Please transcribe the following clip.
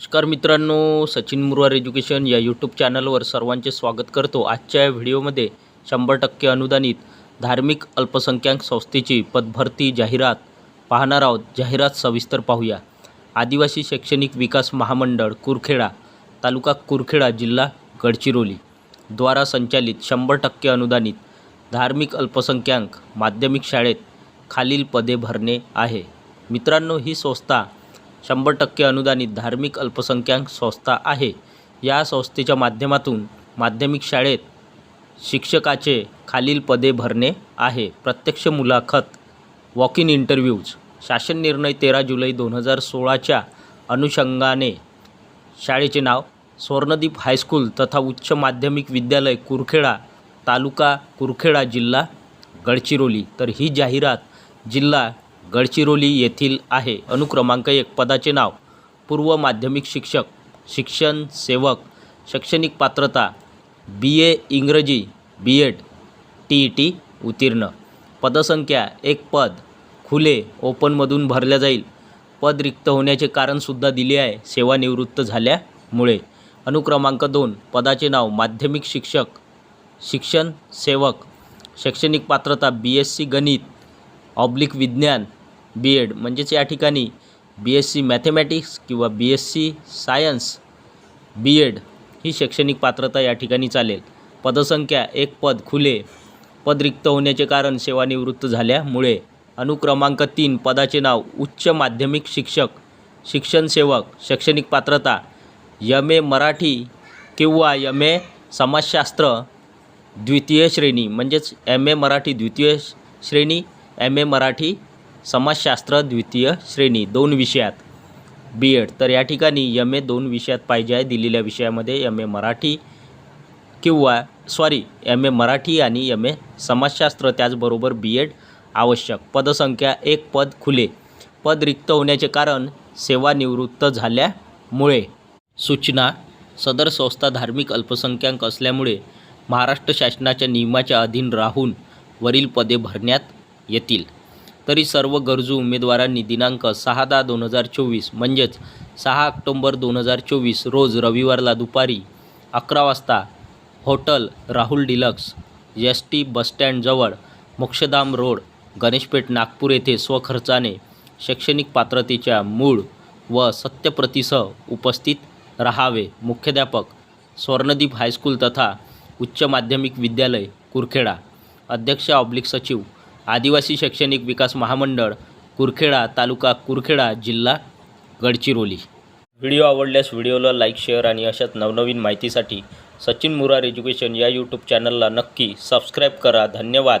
नमस्कार मित्रांनो सचिन मुरवार एज्युकेशन या यूट्यूब चॅनलवर सर्वांचे स्वागत करतो. आजच्या या व्हिडिओमध्ये शंभर टक्के अनुदानित धार्मिक अल्पसंख्याक संस्थेची पदभरती जाहिरात पाहणार आहोत. जाहिरात सविस्तर पाहूया. आदिवासी शैक्षणिक विकास महामंडळ कुरखेडा तालुका कुरखेडा जिल्हा गडचिरोली द्वारा संचालित शंभर टक्के अनुदानित धार्मिक अल्पसंख्याक माध्यमिक शाळेत खालील पदे भरणे आहे. मित्रांनो ही संस्था शंभर टक्के अनुदानित धार्मिक अल्पसंख्याक संस्था आहे. या संस्थेच्या माध्यमातून माध्यमिक शाळेत शिक्षकाचे खालील पदे भरणे आहे. प्रत्यक्ष मुलाखत वॉक इन इंटरव्ह्यूज शासन निर्णय तेरा जुलै दोन हजार सोळाच्या अनुषंगाने. शाळेचे नाव स्वर्णदीप हायस्कूल तथा उच्च माध्यमिक विद्यालय कुरखेडा तालुका कुरखेडा जिल्हा गडचिरोली. तर ही जाहिरात जिल्हा गडचिरोली येथील आहे. अनुक्रमांक एक पदाचे नाव. पूर्व माध्यमिक शिक्षक शिक्षण सेवक शैक्षणिक पात्रता बी ए इंग्रजी B Ed T E T उत्तीर्ण. पदसंख्या एक पद. खुले ओपनमधून भरल्या जाईल. पद रिक्त होण्याचे कारणसुद्धा दिले आहे सेवानिवृत्त झाल्यामुळे. अनुक्रमांक दोन पदाचे नाव माध्यमिक शिक्षक शिक्षण सेवक शैक्षणिक पात्रता बी एस सी गणित ऑब्लिक विज्ञान बी एड म्हणजेच या ठिकाणी बी एस सी मॅथेमॅटिक्स किंवा B S C science B Ed ही शैक्षणिक पात्रता या ठिकाणी चालेल. पदसंख्या एक पद खुले. पद रिक्त होण्याचे कारण सेवानिवृत्त झाल्यामुळे अनुक्रमांक तीन पदाचे नाव उच्च माध्यमिक शिक्षक शिक्षण सेवक शैक्षणिक पात्रता यम ए मराठी किंवा यम ए समाजशास्त्र द्वितीय श्रेणी म्हणजेच एम ए मराठी द्वितीय श्रेणी एम ए मराठी समाजशास्त्र द्वितीय श्रेणी दोन विषयात. बी एड तर या ठिकाणी एम ए दोन विषयात पाहिजे आहे. दिलेल्या विषयामध्ये एम ए मराठी किंवा सॉरी एम ए मराठी आणि एम ए समाजशास्त्र त्याचबरोबर बी एड आवश्यक. पदसंख्या एक पद खुले. पद रिक्त होण्याचे कारण सेवानिवृत्त झाल्यामुळे. सूचना. सदर संस्था धार्मिक अल्पसंख्याक असल्यामुळे महाराष्ट्र शासनाच्या नियमाच्या अधीन राहून वरील पदे भरण्यात येतील. तरी सर्व गरजू उमेदवारांनी दिनांक सहा दहा दोन हजार चोवीस म्हणजेच सहा ऑक्टोंबर दोन हजार चोवीस रोज रविवारला दुपारी अकरा वाजता hotel Rahul deluxe S T बसस्टँडजवळ मोक्षधाम रोड गणेशपेठ नागपूर येथे स्वखर्चाने शैक्षणिक पात्रतेच्या मूळ व सत्यप्रतीसह उपस्थित राहावे. मुख्याध्यापक स्वर्णदीप हायस्कूल तथा उच्च माध्यमिक विद्यालय कुरखेडा. अध्यक्ष ऑब्लिक सचिव आदिवासी शैक्षणिक विकास महामंडळ कुरखेडा तालुका कुरखेडा जिल्हा गडचिरोली. व्हिडिओ आवडल्यास व्हिडिओला लाईक शेअर आणि अशाच नवनवीन माहितीसाठी सचिन मुरार एज्युकेशन या यूट्यूब चॅनलला नक्की सबस्क्राईब करा. धन्यवाद.